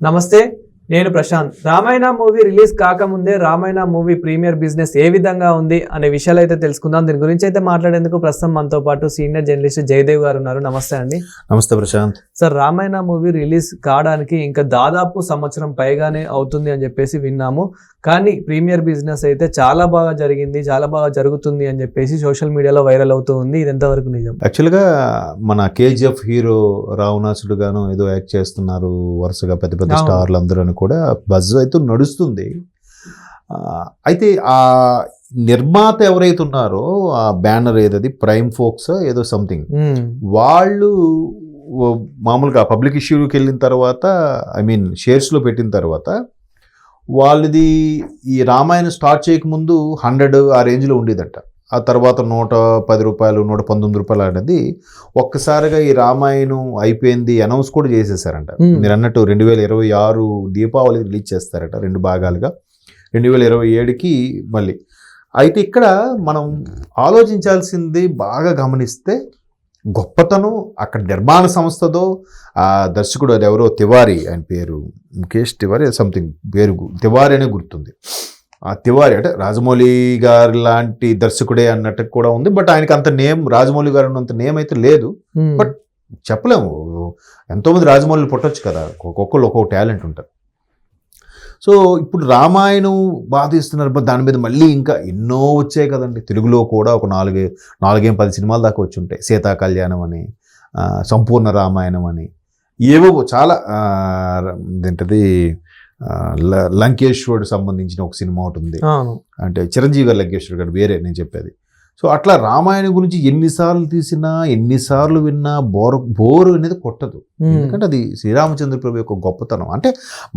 నమస్తే నేను Prashanth. Ramayana movie release కాకముందే రామాయణ మూవీ ప్రీమియర్ బిజినెస్ ఏ విధంగా ఉంది అనే విషయాలు అయితే తెలుసుకుందాం. దీని గురించి అయితే మాట్లాడేందుకు ప్రస్తుతం మనతో పాటు సీనియర్ జర్నలిస్ట్ జయదేవ్ గారు ఉన్నారు. నమస్తే అండి. నమస్తే Prashanth. Sir Ramayana movie release కావడానికి ఇంకా దాదాపు సంవత్సరం పైగానే అవుతుంది అని చెప్పేసి విన్నాము. కానీ ప్రీమియర్ బిజినెస్ అయితే చాలా బాగా జరిగింది చాలా బాగా జరుగుతుంది అని చెప్పేసి సోషల్ మీడియాలో వైరల్ అవుతూ ఉంది. ఇది ఎంతవరకు నిజం? యాక్చువల్గా మన కేజీఎఫ్ హీరో రావణాసుడు గాను ఏదో యాక్ట్ చేస్తున్నారు. వరుసగా పెద్ద పెద్ద. స్టార్లు అందరూ కూడా బజ్ అయితే నడుస్తుంది. అయితే ఆ నిర్మాత ఎవరైతే ఉన్నారో ఆ బ్యానర్ ఏదది ప్రైమ్ ఫోక్స్ ఏదో సంథింగ్ వాళ్ళు మామూలుగా పబ్లిక్ ఇష్యూకి వెళ్ళిన తర్వాత ఐ మీన్ షేర్స్లో పెట్టిన తర్వాత వాళ్ళది ఈ రామాయణం స్టార్ట్ చేయకముందు హండ్రెడ్ ఆ రేంజ్లో ఉండేదట. ఆ తర్వాత నూట పది రూపాయలు నూట పంతొమ్మిది రూపాయలు అనేది ఒక్కసారిగా ఈ రామాయణం అయిపోయింది అనౌన్స్ కూడా చేసేసారంట. మీరు అన్నట్టు రెండు వేల ఇరవై ఆరు దీపావళి రిలీజ్ చేస్తారట రెండు భాగాలుగా. రెండు వేల ఇరవై ఏడుకి మళ్ళీ. అయితే ఇక్కడ మనం ఆలోచించాల్సింది బాగా గమనిస్తే గొప్పతనం అక్కడ నిర్మాణ సంస్థదో ఆ దర్శకుడు అది ఎవరో తివారీ ఆయన పేరు ముఖేష్ తివారీ సంథింగ్ పేరు తివారీ అనే గుర్తుంది. తివారీ అంటే రాజమౌళి గారి లాంటి దర్శకుడే అన్నట్టు కూడా ఉంది. బట్ ఆయనకి అంత నేమ్ రాజమౌళి గారు అంత నేమ్ అయితే లేదు. ఉమ్, But- చెప్పలేము. ఎంతోమంది రాజమౌళిలు పుట్టొచ్చు కదా. ఒక్కొక్కళ్ళు ఒక్కొక్క టాలెంట్ ఉంటారు. సో ఇప్పుడు రామాయణం but దాని మీద మళ్ళీ ఇంకా ఎన్నో వచ్చాయి కదండి. తెలుగులో కూడా ఒక నాలుగే నాలుగేం పది సినిమాలు దాకా వచ్చి ఉంటాయి. సీతా కళ్యాణం అని సంపూర్ణ రామాయణం అని. ఏవో చాలా ఏంటది లంకేశ్వరుడు సంబంధించిన ఒక సినిమా ఒకటి ఉంది. అంటే చిరంజీవి గారు లంకేశ్వర్ గారు వేరే నేను చెప్పేది. సో అట్లా రామాయణం గురించి ఎన్నిసార్లు తీసినా ఎన్నిసార్లు విన్నా బోర్ బోరు అనేది కొట్టదు. ఎందుకంటే అది శ్రీరామచంద్ర ప్రభు యొక్క గొప్పతనం. అంటే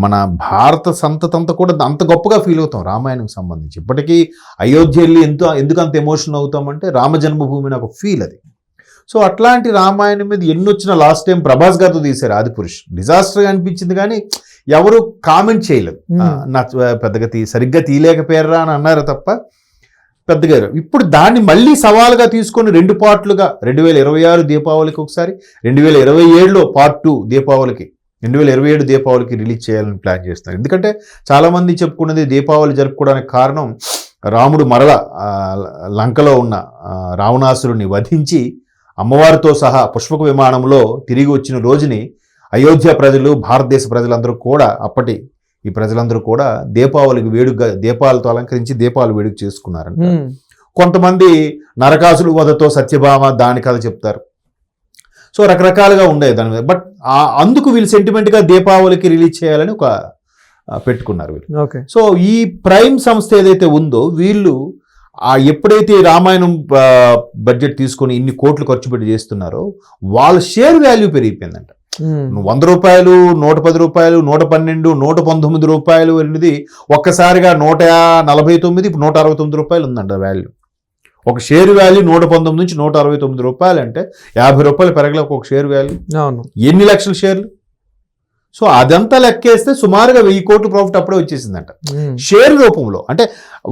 మన భారత సంతతంతా కూడా అంత గొప్పగా ఫీల్ అవుతాం రామాయణం సంబంధించి. ఇప్పటికీ అయోధ్య వెళ్ళి ఎంత ఎందుకు అంత ఎమోషనల్ అవుతామంటే రామ జన్మభూమి నాకు ఫీల్ అది. సో అట్లాంటి రామాయణం మీద ఎన్ని వచ్చినా లాస్ట్ టైం ప్రభాస్ గారితో తీశారు ఆదిపురుష్. డిజాస్టర్గా అనిపించింది కానీ ఎవరు కామెంట్ చేయలేదు నా పెద్దగా తీ సరిగ్గా తీయలేకపోయారా అని అన్నారు తప్ప పెద్దగా ఇప్పుడు దాన్ని మళ్ళీ సవాలుగా తీసుకొని రెండు పార్ట్లుగా రెండు వేల ఇరవై ఆరు దీపావళికి ఒకసారి రెండు వేల ఇరవై ఏడులో పార్ట్ టూ దీపావళికి రెండు వేల ఇరవై ఏడు దీపావళికి రిలీజ్ చేయాలని ప్లాన్ చేస్తున్నారు. ఎందుకంటే చాలామంది చెప్పుకున్నది దీపావళి జరుపుకోవడానికి కారణం రాముడు మరల లంకలో ఉన్న రావణాసురుని వధించి అమ్మవారితో సహా పుష్పక విమానంలో తిరిగి వచ్చిన రోజుని అయోధ్య ప్రజలు భారతదేశ ప్రజలందరూ కూడా అప్పటి ఈ ప్రజలందరూ కూడా దీపావళికి వేడుక దీపాలతో అలంకరించి దీపాలు వేడుక చేసుకున్నారంట. కొంతమంది నరకాసులు వధతో సత్యభామ దాని కథ చెప్తారు. సో రకరకాలుగా ఉండేది దాని మీద. బట్ ఆ- అందుకు వీళ్ళు సెంటిమెంట్గా దీపావళికి రిలీజ్ చేయాలని ఒక పెట్టుకున్నారు వీళ్ళు. ఓకే. సో ఈ ప్రైమ్ సంస్థ ఏదైతే ఉందో వీళ్ళు ఆ ఎప్పుడైతే రామాయణం బడ్జెట్ తీసుకొని ఇన్ని కోట్లు ఖర్చు పెట్టి చేస్తున్నారో వాళ్ళ షేర్ వాల్యూ పెరిగిపోయిందంట. వంద రూపాయలు నూట పది రూపాయలు నూట పన్నెండు నూట పంతొమ్మిది రూపాయలు అనేది ఒక్కసారిగా నూట నలభై తొమ్మిది నూట అరవై తొమ్మిది రూపాయలు ఉందంట వాల్యూ ఒక షేర్ వాల్యూ నూట పంతొమ్మిది నుంచి నూట అరవై తొమ్మిది రూపాయలు అంటే యాభై రూపాయలు పెరగలే ఒక షేర్ వాల్యూ అవును. ఎన్ని లక్షల షేర్లు సో అదంతా లెక్కేస్తే సుమారుగా వెయ్యి కోట్ల ప్రాఫిట్ అప్పుడే వచ్చేసిందంట. షేర్ రూపంలో అంటే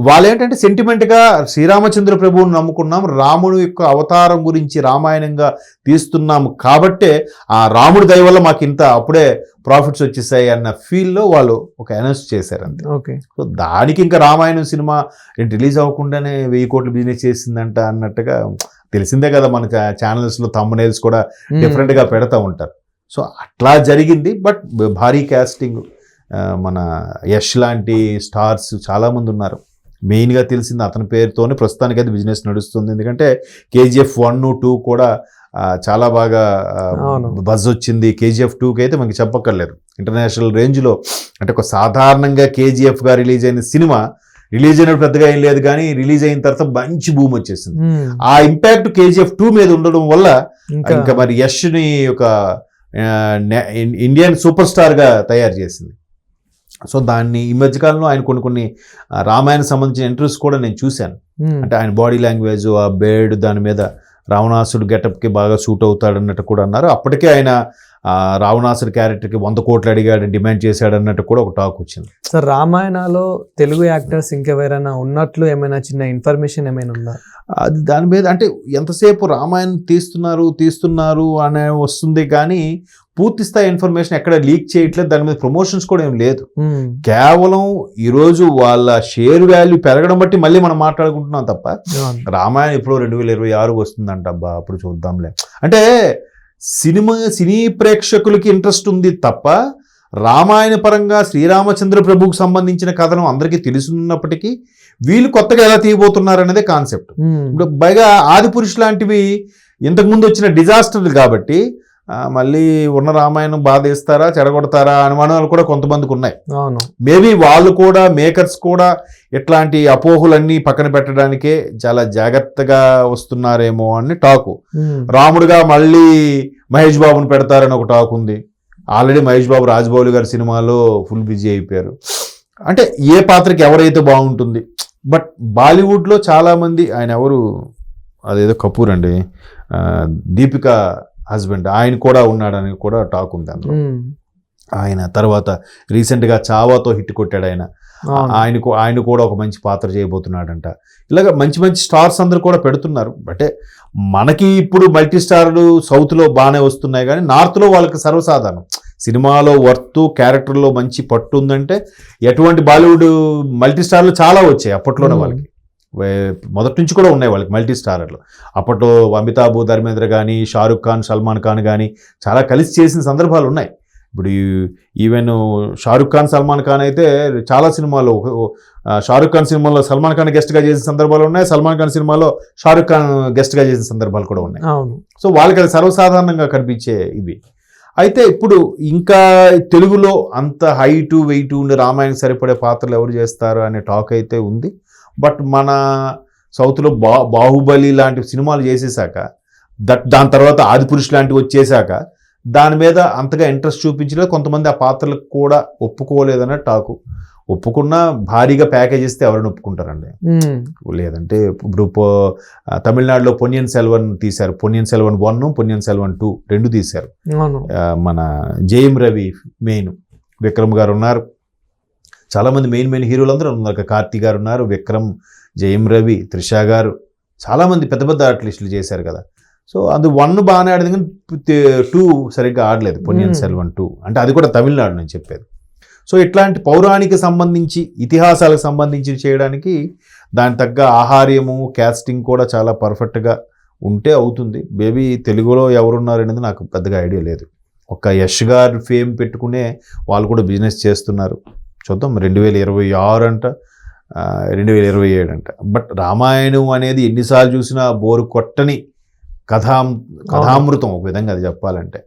వాళ్ళు ఏంటంటే సెంటిమెంట్గా శ్రీరామచంద్ర ప్రభువుని నమ్ముకున్నాం రాముడు యొక్క అవతారం గురించి రామాయణంగా తీస్తున్నాము కాబట్టే ఆ రాముడి దయ వల్ల మాకు ఇంత అప్పుడే ప్రాఫిట్స్ వచ్చేసాయి అన్న ఫీల్లో వాళ్ళు ఒక అనౌన్స్ చేశారు అంతే ఓకే. సో దానికి ఇంకా రామాయణం సినిమా రిలీజ్ అవ్వకుండానే వెయ్యి కోట్లు బిజినెస్ చేసిందంట అన్నట్టుగా తెలిసిందే కదా మన ఛానల్స్లో తమ్మునేల్స్ కూడా డిఫరెంట్గా పెడతా ఉంటారు. సో అట్లా జరిగింది. బట్ భారీ కాస్టింగ్ మన యష్ లాంటి స్టార్స్ చాలామంది ఉన్నారు మెయిన్గా తెలిసింది అతని పేరుతోనే ప్రస్తుతానికి అయితే బిజినెస్ నడుస్తుంది. ఎందుకంటే కేజీఎఫ్ వన్ టూ కూడా చాలా బాగా. బజ్ వచ్చింది. కేజీఎఫ్ టూకి అయితే మనకి చెప్పక్కర్లేదు. ఇంటర్నేషనల్ రేంజ్లో అంటే ఒక సాధారణంగా కేజీఎఫ్గా రిలీజ్ అయిన సినిమా రిలీజ్ అయినప్పుడు పెద్దగా ఏం లేదు కానీ రిలీజ్ అయిన తర్వాత మంచి భూమి వచ్చేసింది. ఆ ఇంపాక్ట్ కేజీఎఫ్ టూ మీద ఉండడం వల్ల ఇంకా మరి యష్ని ఒక ఇండియన్ సూపర్ స్టార్గా తయారు చేసింది. సో దాన్ని ఈ మధ్యకాలంలో ఆయన కొన్ని కొన్ని రామాయణ సంబంధించిన ఇంటర్వ్యూస్ కూడా నేను చూశాను. ఉమ్, అంటే ఆయన బాడీ లాంగ్వేజ్ ఆ బేడ్ దాని మీద రావణాసుడు గెటప్కి బాగా సూట్ అవుతాడు అన్నట్టు కూడా అన్నారు. అప్పటికే ఆయన ఆ, రావణాసుడి క్యారెక్టర్కి వంద కోట్లు అడిగాడు డిమాండ్ చేశాడు అన్నట్టు కూడా ఒక టాక్ వచ్చింది సార్ రామాయణలో తెలుగు యాక్టర్స్ ఇంకెవరైనా ఉన్నట్లు ఏమైనా చిన్న ఇన్ఫర్మేషన్ ఏమైనా ఉందా అది దాని మీద అంటే ఎంతసేపు రామాయణం తీస్తున్నారు తీస్తున్నారు అనే వస్తుంది కానీ పూర్తి స్థాయి ఇన్ఫర్మేషన్ ఎక్కడ లీక్ చేయట్లేదు దాని మీద ప్రమోషన్స్ కూడా ఏం లేదు. కేవలం ఈరోజు వాళ్ళ షేర్ వాల్యూ పెరగడం బట్టి మళ్ళీ మనం మాట్లాడుకుంటున్నాం తప్ప. రామాయణం ఇప్పుడు రెండు వేల ఇరవై ఆరు వస్తుందంట అబ్బా అప్పుడు చూద్దాంలే అంటే సినిమా సినీ ప్రేక్షకులకి ఇంట్రెస్ట్ ఉంది తప్ప రామాయణ పరంగా శ్రీరామచంద్ర ప్రభువుకు సంబంధించిన కథనం అందరికీ తెలుసున్నప్పటికీ వీళ్ళు కొత్తగా ఎలా తీయబోతున్నారు అనేది కాన్సెప్ట్. ఇప్పుడు పైగా ఆది పురుష్ లాంటివి ఇంతకుముందు వచ్చిన డిజాస్టర్లు కాబట్టి మళ్ళీ ఉన్న రామాయణం బాధేస్తారా చెడగొడతారా అనుమానాలు కూడా కొంతమందికి ఉన్నాయి. అవును. మేబీ వాళ్ళు కూడా మేకర్స్ కూడా ఇట్లాంటి అపోహలన్నీ పక్కన పెట్టడానికే చాలా జాగ్రత్తగా వస్తున్నారేమో అని టాకు. రాముడుగా మళ్ళీ మహేష్ బాబుని పెడతారని ఒక టాక్ ఉంది. ఆల్రెడీ మహేష్ బాబు రాజమౌళి గారి సినిమాలో ఫుల్ బిజీ అయిపోయారు. అంటే ఏ పాత్రకి ఎవరైతే బాగుంటుంది. బట్ బాలీవుడ్లో చాలామంది ఆయన ఎవరు? అదేదో కపూర్ అండి. దీపిక హస్బెండ్ ఆయన కూడా ఉన్నాడని కూడా టాక్ ఉంది అందులో. ఆయన తర్వాత రీసెంట్గా చావాతో హిట్ కొట్టాడు ఆయన. ఆయనకు ఆయన కూడా ఒక మంచి పాత్ర చేయబోతున్నాడంట ఇలాగ మంచి మంచి స్టార్స్ అందరు కూడా పెడుతున్నారు అంటే మనకి ఇప్పుడు మల్టీ స్టార్లు సౌత్లో బాగానే వస్తున్నాయి కానీ నార్త్లో వాళ్ళకి సర్వసాధారణం సినిమాలో వర్త్ క్యారెక్టర్లో మంచి పట్టు ఉందంటే ఎటువంటి బాలీవుడ్ మల్టీ స్టార్లు చాలా వచ్చాయి అప్పట్లోనే. వాళ్ళకి మొదటి నుంచి కూడా ఉన్నాయి వాళ్ళకి మల్టీ స్టారర్లు అప్పట్లో అమితాబ్ ధర్మేంద్ర కానీ షారుఖ్ ఖాన్ సల్మాన్ ఖాన్ కానీ చాలా కలిసి చేసిన సందర్భాలు ఉన్నాయి. ఇప్పుడు ఈవెన్ షారుఖ్ ఖాన్ సల్మాన్ ఖాన్ అయితే చాలా సినిమాలు షారుఖ్ ఖాన్ సినిమాలో సల్మాన్ ఖాన్ గెస్ట్గా చేసిన సందర్భాలు ఉన్నాయి. సల్మాన్ ఖాన్ సినిమాలో షారుఖ్ ఖాన్ గెస్ట్గా చేసిన సందర్భాలు కూడా ఉన్నాయి. అవును. సో వాళ్ళకి అది సర్వసాధారణంగా కనిపించే ఇవి. అయితే ఇప్పుడు ఇంకా తెలుగులో అంత హైటు వెయిట్ ఉండి రామాయణం సరిపడే పాత్రలు ఎవరు చేస్తారు అనే టాక్ అయితే ఉంది. బట్ మన సౌత్లో బా బాహుబలి లాంటి సినిమాలు చేసేసాక దట్ దాని తర్వాత ఆదిపురుష్ లాంటివి వచ్చేసాక దాని మీద అంతగా ఇంట్రెస్ట్ చూపించలేదు. కొంతమంది ఆ పాత్రలకు కూడా ఒప్పుకోలేదన్న టాకు ఒప్పుకున్నా భారీగా ప్యాకేజ్ ఇస్తే ఎవరైనా ఒప్పుకుంటారండి. లేదంటే ఇప్పుడు తమిళనాడులో పొన్నియన్ సెల్వన్ తీశారు. పొన్నియన్ సెల్వన్ వన్ పొన్నియన్ సెల్వన్ టూ రెండు తీశారు. మన జయం రవి మెయిన్ విక్రమ్ గారు ఉన్నారు. చాలామంది మెయిన్ మెయిన్ హీరోలు అందరూ ఉన్నారు కార్తీ గారు ఉన్నారు విక్రమ్ జయం రవి త్రిష గారు. చాలామంది పెద్ద పెద్ద ఆర్టిస్టులు చేశారు కదా. సో అది వన్ బాగానే ఆడింది కానీ టూ సరిగ్గా ఆడలేదు. పొన్నియన్. సెల్వన్ టూ అంటే అది కూడా తమిళనాడు నేను చెప్పేది. సో ఇట్లాంటి పౌరాణిక సంబంధించి ఇతిహాసాలకు సంబంధించి చేయడానికి దాని తగ్గ ఆహార్యము క్యాస్టింగ్ కూడా చాలా పర్ఫెక్ట్గా ఉంటే అవుతుంది. బేబీ తెలుగులో ఎవరున్నారు అనేది నాకు పెద్దగా ఐడియా లేదు. ఒక యష్ గారు ఫేమ్ పెట్టుకునే వాళ్ళు కూడా బిజినెస్ చేస్తున్నారు. చూద్దాం. రెండు వేల ఇరవై ఆరు అంట రెండు వేల ఇరవై ఏడు అంట బట్ రామాయణం అనేది ఎన్నిసార్లు చూసినా బోరు కొట్టని కథా కథామృతం ఒక విధంగా అది చెప్పాలంటే.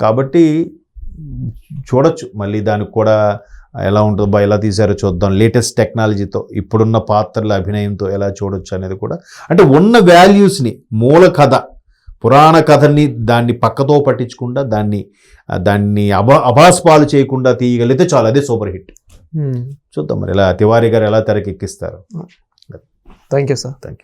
కాబట్టి చూడొచ్చు. మళ్ళీ దానికి కూడా ఎలా ఉంటుందో బా ఎలా తీశారో చూద్దాం. లేటెస్ట్ టెక్నాలజీతో ఇప్పుడున్న పాత్రల అభినయంతో ఎలా చూడొచ్చు అనేది కూడా. అంటే ఉన్న వాల్యూస్ని మూల కథ పురాణ కథని దాన్ని పక్కతో పట్టించకుండా దాన్ని దాన్ని అభా అభాస్పాలు చేయకుండా తీయగలిగితే చాలు అదే సూపర్ హిట్. చూద్దాం మరి ఎలా తివారీ గారు ఎలా తెరకెక్కిస్తారు? Thank you sir. Thank you